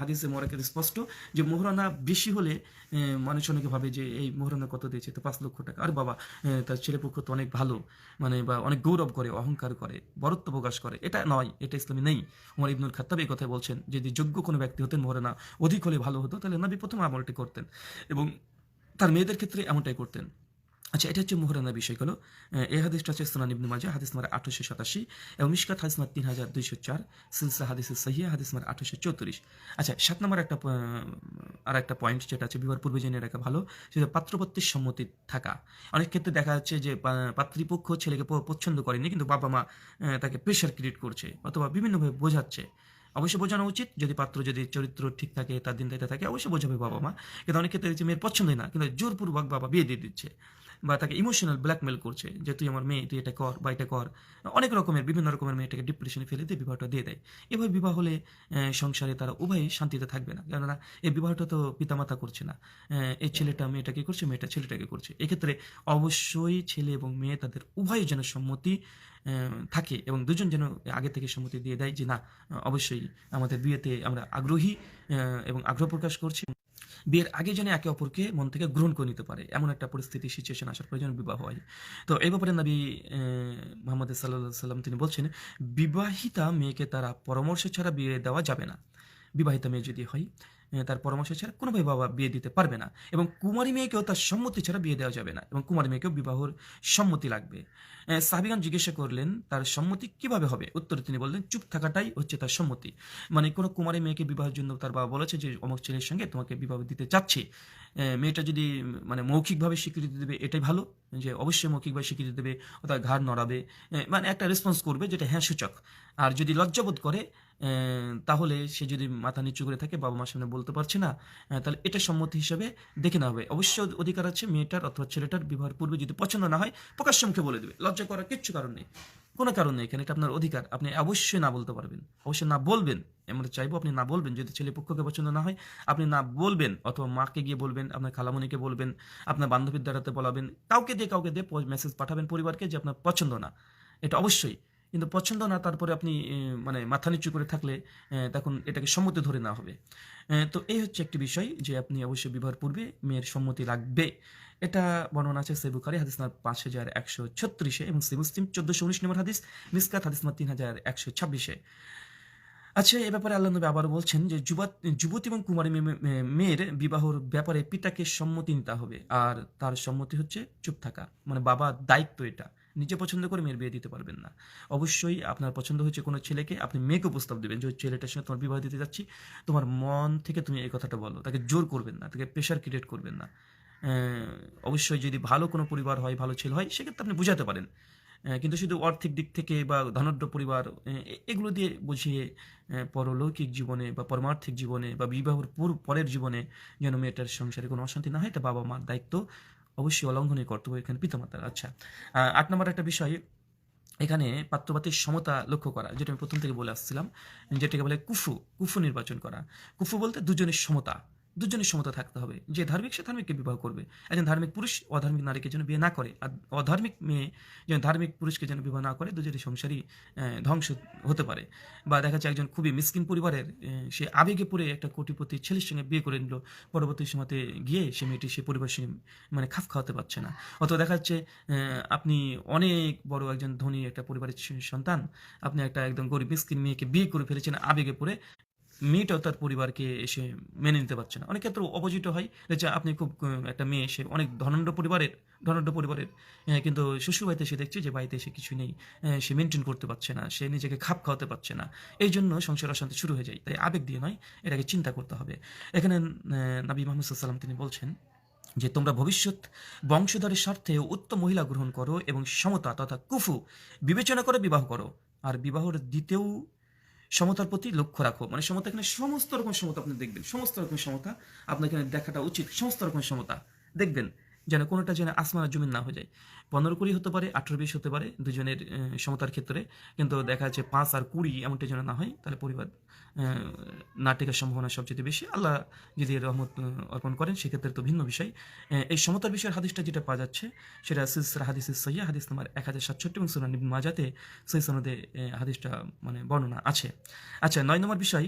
হাদিসে মোরাকের স্পষ্ট যে মোহরানা বেশি হলে মানুষ অনেকে ভাবে যে এই মোহরানা কত দিয়েছে, তো পাঁচ লক্ষ টাকা। আর বাবা তার ছেলেপক্ষ তো অনেক ভালো মানে বা অনেক গৌরব করে, অহংকার করে, বরত্ব প্রকাশ করে। এটা নয়, এটা ইসলামে নেই। উমর ইবনুল খাত্তাব এই কথা বলছেন যদি যোগ্য কোনো ব্যক্তি হতেন, মোহরানা অধিক হলে ভালো হতো, তাহলে নবী প্রথম আমলটি করতেন। এবং তার মেয়েদের ক্ষেত্রে এমনটাই করতেন। আচ্ছা এটা হচ্ছে মোহরানার বিষয়গুলো এই হাদিসটা হচ্ছে সোনান ইবনু মাজা হাদিস নাম্বার আঠারোশো সাতাশি এবং মিশকাত হাদিস নাম্বার তিন হাজার দুইশো চার সিলসা হাদিসের সহিয়া হাদিস নাম্বার আঠারোশো চৌত্রিশ। আচ্ছা সাত নম্বর একটা আর একটা পয়েন্ট যেটা আছে বিবাহ পূর্বে জেনে রাখা ভালো, সেটা পাত্রপত্যের সম্মতি থাকা। অনেক ক্ষেত্রে দেখা যাচ্ছে যে, পা- পাত্রীপক্ষ ছেলেকে পছন্দ করেনি, কিন্তু বাবা মা তাকে প্রেশার ক্রিয়েট করছে অথবা বিভিন্নভাবে বোঝাচ্ছে। অবশ্যই বোঝানো উচিত, যদি পাত্র, যদি চরিত্র ঠিক থাকে, তার দিন দায়িত্বে থাকে, অবশ্যই বোঝাবে বাবা মা। কিন্তু অনেক ক্ষেত্রে মেয়ের পছন্দই না, কিন্তু জোরপূর্বক বাবা বিয়ে দিয়ে দিচ্ছে। বা তাকে ইমোশনাল ব্ল্যাকমেল করছে যে, তুই আমার মেয়ে, তুই এটা কর বা এটা কর। অনেক রকমের, বিভিন্ন রকমের মেয়েটাকে ডিপ্রেশনে ফেলে দিয়ে বিবাহটা দিয়ে দেয়। এভাবে বিবাহ হলে সংসারে তারা উভয়ই শান্তিতে থাকবে না। কেননা, এই বিবাহটা তো পিতামাতা করছে না। এই ছেলেটা মেয়েটাকে করছে? মেয়েটা ছেলেটাকে করছে। এক্ষেত্রে অবশ্যই ছেলে এবং মেয়ে তাদের উভয়ের যেন সম্মতি থাকে এবং দুজন যেন আগে থেকে সম্মতি দিয়ে দেয় যে, না, অবশ্যই আমাদের বিয়েতে আমরা আগ্রহী এবং আগ্রহ প্রকাশ করছি। বিয়ের আগে যেন একে অপরকে মন থেকে গ্রহণ করে নিতে পারে। এমন একটা পরিস্থিতি সিচুয়েশন আসার প্রয়োজন বিবাহ হয়। তো এই ব্যাপারে নবী মোহাম্মদ সাল্লাহ সাল্লাম তিনি বলছেন, বিবাহিতা মেয়েকে তারা পরামর্শ ছাড়া বিয়ে দেওয়া যাবে না। বিবাহিতা মেয়ে যদি হয় তার পরামর্শ ছাড়া কোনোভাবে বাবা বিয়ে দিতে পারবে না এবং কুমারী মেয়েকেও তার সম্মতি ছাড়া বিয়ে দেওয়া যাবে না এবং কুমারী মেয়েকেও বিবাহর সম্মতি লাগবে। আহ, সাহাবিগান জিজ্ঞাসা করলেন তার সম্মতি কীভাবে হবে? উত্তরে তিনি বললেন চুপ থাকাটাই হচ্ছে তার সম্মতি। মানে কোনো কুমারী মেয়েকে বিবাহের জন্য তার বাবা বলেছে যে অমুক ছেলের সঙ্গে তোমাকে বিবাহ দিতে চাচ্ছে। মেয়েটা যদি মানে মৌখিকভাবে স্বীকৃতি দেবে এটাই ভালো যে অবশ্যই মৌখিকভাবে স্বীকৃতি দেবে ও তার ঘাড় নড়াবে। মানে একটা রেসপন্স করবে যেটা হ্যাঁ সূচক। আর যদি লজ্জাবোধ করে তাহলে সে যদি মাথা নিচু করে থাকে, বাবা মার সামনে বলতে পারছে না তাহলে এটা সম্মতি হিসেবে দেখে নেওয়া হবে। অবশ্যই অধিকার আছে মেয়েটার অথবা ছেলেটার, বিবাহের পূর্বে যদি পছন্দ না হয়, প্রকাশ্য মুখে বলে দেবে। লজ্জা করার কিচ্ছু কারণ নেই। কোনো কারণ নেই এখানে, এটা আপনার অধিকার। আপনি অবশ্যই না বলতে পারবেন। অবশ্যই না বলবেন আমরা চাইব আপনি না বলবেন। যদি ছেলে পক্ষকে পছন্দ না হয়, আপনি না বলবেন, অথবা মাকে গিয়ে বলবেন, আপনার খালামণিকে বলবেন, আপনার বান্ধবীর দ্বারাতে বলাবেন, কাউকে দিয়ে কাউকে দিয়ে মেসেজ পাঠাবেন পরিবারকে যে আপনার পছন্দ না। এটা অবশ্যই। কিন্তু পছন্দ না, তারপরে আপনি মানে মাথা নিচু করে থাকলে তখন এটাকে সম্মতি ধরে নেওয়া হবে। তো এই হচ্ছে একটি বিষয় যে আপনি অবশ্যই বিবাহের পূর্বে মেয়ের সম্মতি লাগবে। এটা বর্ণনা আছে সেবুখারি হাদিস নাম্বার পাঁচ হাজার একশো ছত্রিশে এবং মুসলিম চোদ্দশো উনিশ নম্বর হাদিস, মিসকাত হাদিস নাম্বার তিন হাজার একশো ছাব্বিশে। আচ্ছা এ ব্যাপারে আল্লাহ নবী আবার বলছেন যে যুবত, যুবতী এবং কুমারী মেয়ে- মেয়ে- মেয়ের বিবাহর ব্যাপারে পিতাকে সম্মতি নিতে হবে। আর তার সম্মতি হচ্ছে চুপ থাকা। মানে বাবার দায়িত্ব এটা। নিজে পছন্দ করে মেয়ের বিয়ে দিতে পারবেন না। অবশ্যই আপনার পছন্দ হয়েছে কোনো ছেলেকে, আপনি মেয়েকে প্রস্তাব দেবেন যে ছেলেটার সঙ্গে তোমার বিবাহ দিতে যাচ্ছি। তোমার মন থেকে তুমি এই কথাটা বলো, তাকে জোর করবেন না, তাকে প্রেশার ক্রিয়েট করবেন না। অবশ্যই যদি ভালো কোনো পরিবার হয়, ভালো ছেলে হয়, সেক্ষেত্রে আপনি বুঝাতে পারেন। কিন্তু শুধু আর্থিক দিক থেকে বা ধনাঢ্য পরিবার এগুলো দিয়ে বুঝিয়ে পরলৌকিক জীবনে বা পরমার্থিক জীবনে বা বিবাহর পরের জীবনে যেন মেয়েটার সংসারে কোনো অশান্তি না হয়, এটা বাবা মার দায়িত্ব। অবশ্যই অলঙ্ঘনীয় কর্তব্য এখানে পিতামাতার। আচ্ছা আট নম্বর একটা বিষয়, এখানে পাত্রপাতির সমতা লক্ষ্য করা, যেটা আমি প্রথম থেকে বলে আসছিলাম, যেটাকে বলে কুফু কুফু নির্বাচন করা। কুফু বলতে দুজনের সমতা। দুজনের সমতা থাকতে হবে। যে ধার্মিক, সে ধার্মিককে বিবাহ করবে। একজন ধার্মিক পুরুষ অধার্মিক নারীকে যেন বিয়ে না করে, আর অধার্মিক মেয়ে যেন ধার্মিক পুরুষকে যেন বিবাহ না করে, দুজনের সংসারই ধ্বংস হতে পারে। বা দেখা যাচ্ছে একজন খুবই মিসকিন পরিবারের সে আবেগে পড়ে একটা কোটিপতি ছেলের সঙ্গে বিয়ে করে নিল। পরবর্তী সময়তে গিয়ে সে মেয়েটি সে পরিবারের সঙ্গে মানে খাপ খাওয়াতে পারছে না। অথবা দেখা যাচ্ছে আপনি অনেক বড় একজন ধনী একটা পরিবারের সন্তান, আপনি একটা একদম গরিব, মিসকিন মেয়েকে বিয়ে করে ফেলেছেন আবেগে পড়ে মেয়েটাও তার পরিবারকে এসে মেনে নিতে পারছে না। অনেক ক্ষেত্রে অপোজিটও হয় যে আপনি খুব একটা মেয়ে সে অনেক ধনাঢ্য পরিবারের ধনাঢ্য পরিবারের আহ, কিন্তু শ্বশুর বাড়িতে সে দেখছে যে বাড়িতে এসে কিছু নেই আহ, সে মেনটেন করতে পারছে না সে নিজেকে খাপ খাওয়াতে পারছে না। এই জন্য সংসার অশান্তি শুরু হয়ে যায়। তাই আবেগ দিয়ে নয় এটাকে চিন্তা করতে হবে। এখানে নবী মোহাম্মদ সাল্লাম তিনি বলছেন যে তোমরা ভবিষ্যৎ বংশধরের স্বার্থে উত্তম মহিলা গ্রহণ করো এবং সমতা তথা কুফু বিবেচনা করে বিবাহ করো। আর বিবাহর দিতেও সমতার প্রতি লক্ষ্য রাখো। মানে সমতা এখানে সমস্ত রকম সমতা আপনি দেখবেন। সমস্ত রকম সমতা আপনার এখানে দেখাটা উচিত। সমস্ত রকম সমতা। দেখবেন যেন কোনোটা যেন আসমান আর জমিন না হয়ে যায়। পনেরো কুড়ি হতে পারে আঠেরো বিশ হতে পারে দুজনের সমতার ক্ষেত্রে। কিন্তু দেখা যাচ্ছে পাঁচ আর কুড়ি এমনটা যেন না হয় তাহলে পরিবার আহ, না টেকার সম্ভাবনা সবচেয়ে বেশি। আল্লাহ যদি রহমত অর্পণ করেন সেক্ষেত্রে তো ভিন্ন বিষয়। এই সমতার বিষয়ের হাদিসটা যেটা পাওয়া যাচ্ছে সেটা সিলসিলা হাদিসের সৈয়া হাদিস নাম্বার এক হাজার সাতষট্টি এবং সুনান মাজাতে সেই হাদিসটা মানে বর্ণনা আছে। আচ্ছা নয় নম্বর বিষয়